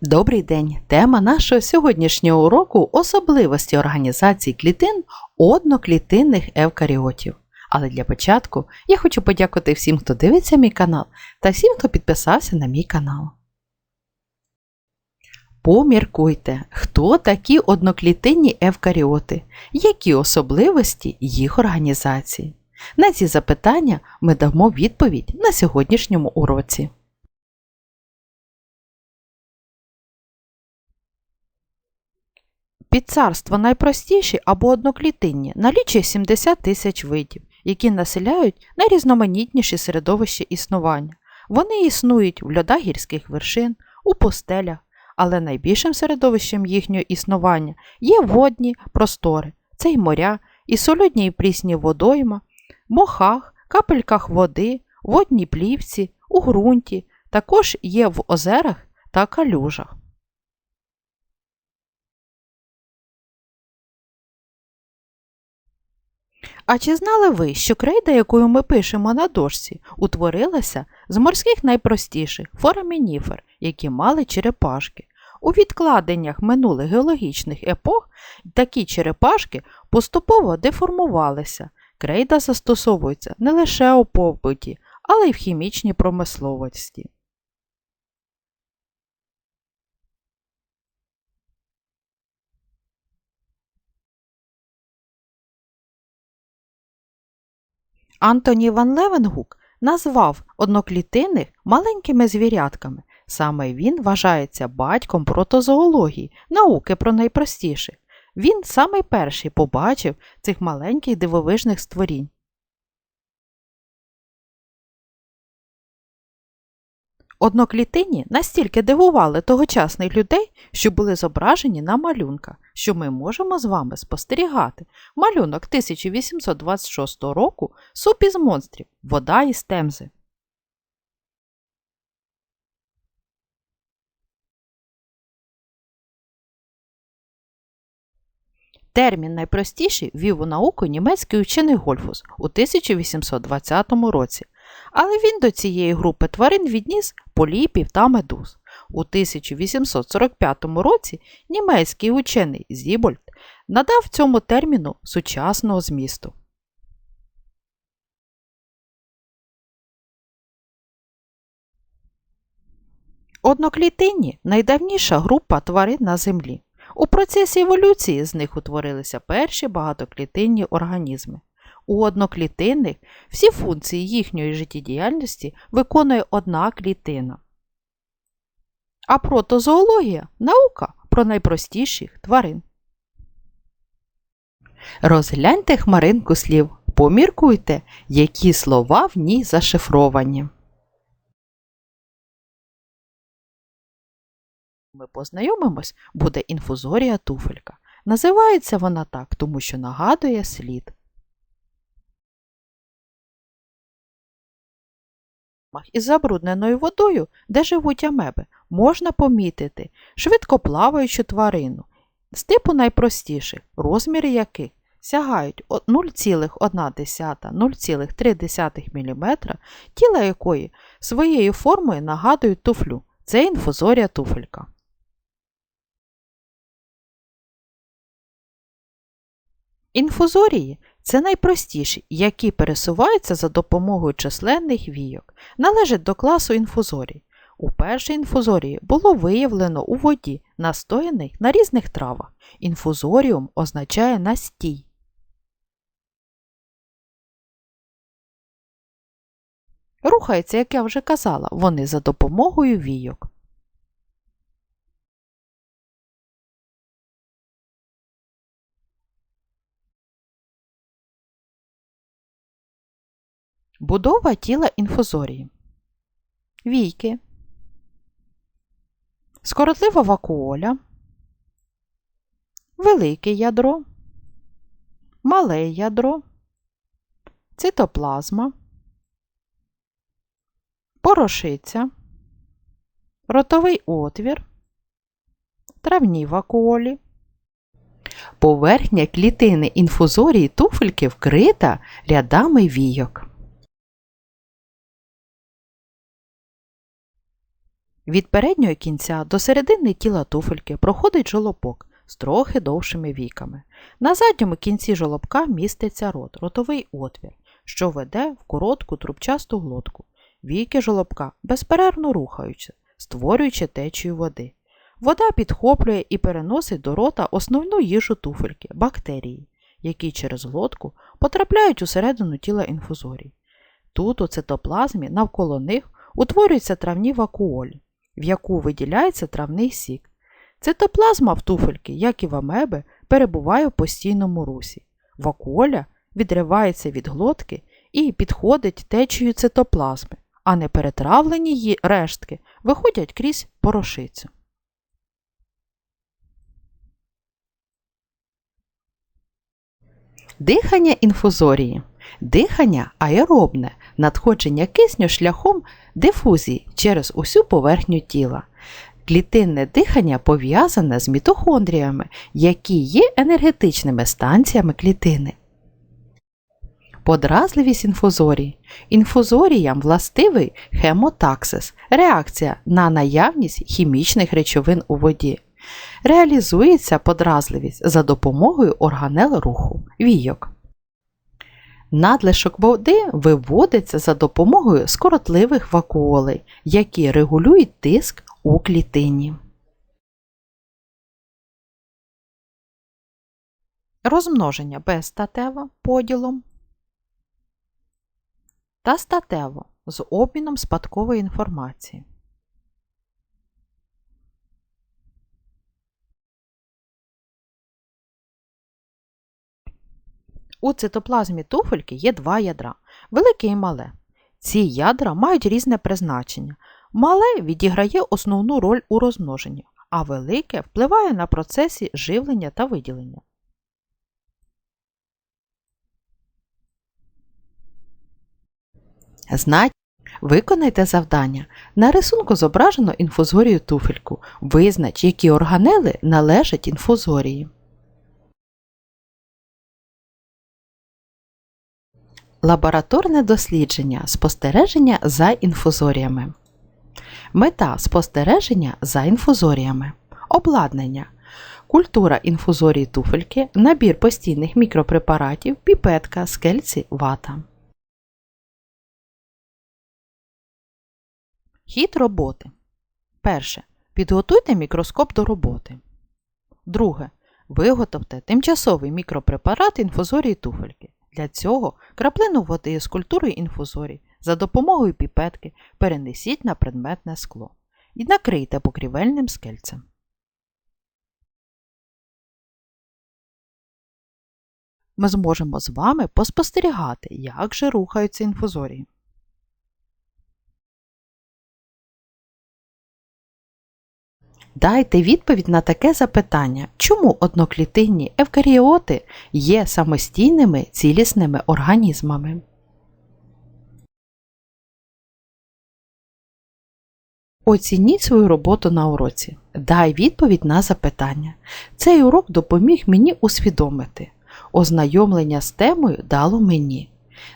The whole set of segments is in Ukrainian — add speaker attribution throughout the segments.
Speaker 1: Добрий день! Тема нашого сьогоднішнього уроку особливості організації клітин одноклітинних евкаріотів. Але для початку я хочу подякувати всім, хто дивиться мій канал, та всім, хто підписався на мій канал. Поміркуйте, хто такі одноклітинні евкаріоти, які особливості їх організації. На ці запитання ми дамо відповідь на сьогоднішньому уроці. Підцарство найпростіші або одноклітинні налічує 70 тисяч видів, які населяють найрізноманітніші середовища існування. Вони існують в льодах гірських вершин, у пустелях, але найбільшим середовищем їхнього існування є водні простори, це й моря, і солодні і прісні водойма, мохах, капельках води, водній плівці, у ґрунті, також є в озерах та калюжах. А чи знали ви, що крейда, якою ми пишемо на дошці, утворилася з морських найпростіших форамініфер, які мали черепашки? У відкладеннях минулих геологічних епох такі черепашки поступово деформувалися. Крейда застосовується не лише у побуті, але й в хімічній промисловості. Антоні Ван Левенгук назвав одноклітинних маленькими звірятками. Саме він вважається батьком протозоології, науки про найпростіших. Він самий перший побачив цих маленьких дивовижних створінь. Одноклітинні настільки дивували тогочасних людей, що були зображені на малюнках, що ми можемо з вами спостерігати. Малюнок 1826 року суп із монстрів, вода із темзи. Термін найпростіший ввів у науку німецький учений Гольфус у 1820 році, але він до цієї групи тварин відніс поліпів та медуз. У 1845 році німецький учений Зібольд надав цьому терміну сучасного змісту. Одноклітинні найдавніша група тварин на Землі. У процесі еволюції з них утворилися перші багатоклітинні організми. У одноклітинних всі функції їхньої життєдіяльності виконує одна клітина. А протозоологія наука про найпростіших тварин. Розгляньте хмаринку слів. Поміркуйте, які слова в ній зашифровані. Ми познайомимось, буде інфузорія туфелька. Називається вона так, тому що нагадує слід. Із забрудненою водою, де живуть амеби, можна помітити швидкоплаваючу тварину з типу найпростіших, розміри яких сягають 0,1-0,3 мм, тіла якої своєю формою нагадують туфлю. Це інфузорія туфелька. Інфузорії це найпростіші, які пересуваються за допомогою численних війок, належать до класу інфузорій. У першій інфузорії було виявлено у воді, настояних на різних травах. Інфузоріум означає настій. Рухаються, як я вже казала, вони за допомогою війок. Будова тіла інфузорії. Війки. Скоротлива вакуоля. Велике ядро. Мале ядро. Цитоплазма. Порошиця. Ротовий отвір. Травні вакуолі. Поверхня клітини інфузорії туфельки вкрита рядами війок. Від переднього кінця до середини тіла туфельки проходить жолобок з трохи довшими віками. На задньому кінці жолобка міститься рот, ротовий отвір, що веде в коротку трубчасту глотку. Віки жолобка безперервно рухаються, створюючи течію води. Вода підхоплює і переносить до рота основну їжу туфельки бактерії, які через глотку потрапляють усередину тіла інфузорій. Тут у цитоплазмі навколо них утворюються травні вакуолі, в яку виділяється травний сік. Цитоплазма в туфельки, як і в амеби, перебуває в постійному русі. Вакуоля відривається від глотки і підходить течією цитоплазми, а неперетравлені її рештки виходять крізь порошицю. Дихання інфузорії. Дихання аеробне, надходження кисню шляхом дифузії через усю поверхню тіла. Клітинне дихання пов'язане з мітохондріями, які є енергетичними станціями клітини. Подразливість інфузорії. Інфузоріям властивий хемотаксис – реакція на наявність хімічних речовин у воді. Реалізується подразливість за допомогою органел руху війок. Надлишок води виводиться за допомогою скоротливих вакуолей, які регулюють тиск у клітині. Розмноження безстатево поділом та статево з обміном спадкової інформації. У цитоплазмі туфельки є два ядра велике і мале. Ці ядра мають різне призначення. Мале відіграє основну роль у розмноженні, а велике впливає на процесі живлення та виділення. Знать. Виконайте завдання. На рисунку зображено інфузорію туфельку. Визнач, які органели належать інфузорії. Лабораторне дослідження спостереження за інфузоріями. Мета спостереження за інфузоріями. Обладнання. Культура інфузорії туфельки, набір постійних мікропрепаратів, піпетка, скельці, вата. Хід роботи. Перше. Підготуйте мікроскоп до роботи. Друге. Виготовте тимчасовий мікропрепарат інфузорії туфельки. Для цього краплину води з культури інфузорій за допомогою піпетки перенесіть на предметне скло і накрийте покрівельним скельцем. Ми зможемо з вами поспостерігати, як же рухаються інфузорії. Дайте відповідь на таке запитання, чому одноклітинні евкаріоти є самостійними цілісними організмами. Оцініть свою роботу на уроці. Дай відповідь на запитання. Цей урок допоміг мені усвідомити. Ознайомлення з темою дало мені.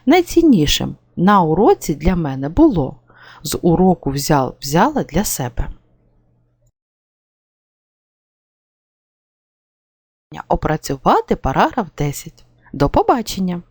Speaker 1: Найціннішим на уроці для мене було з уроку взяв, взяла для себе. Опрацювати параграф 10. До побачення!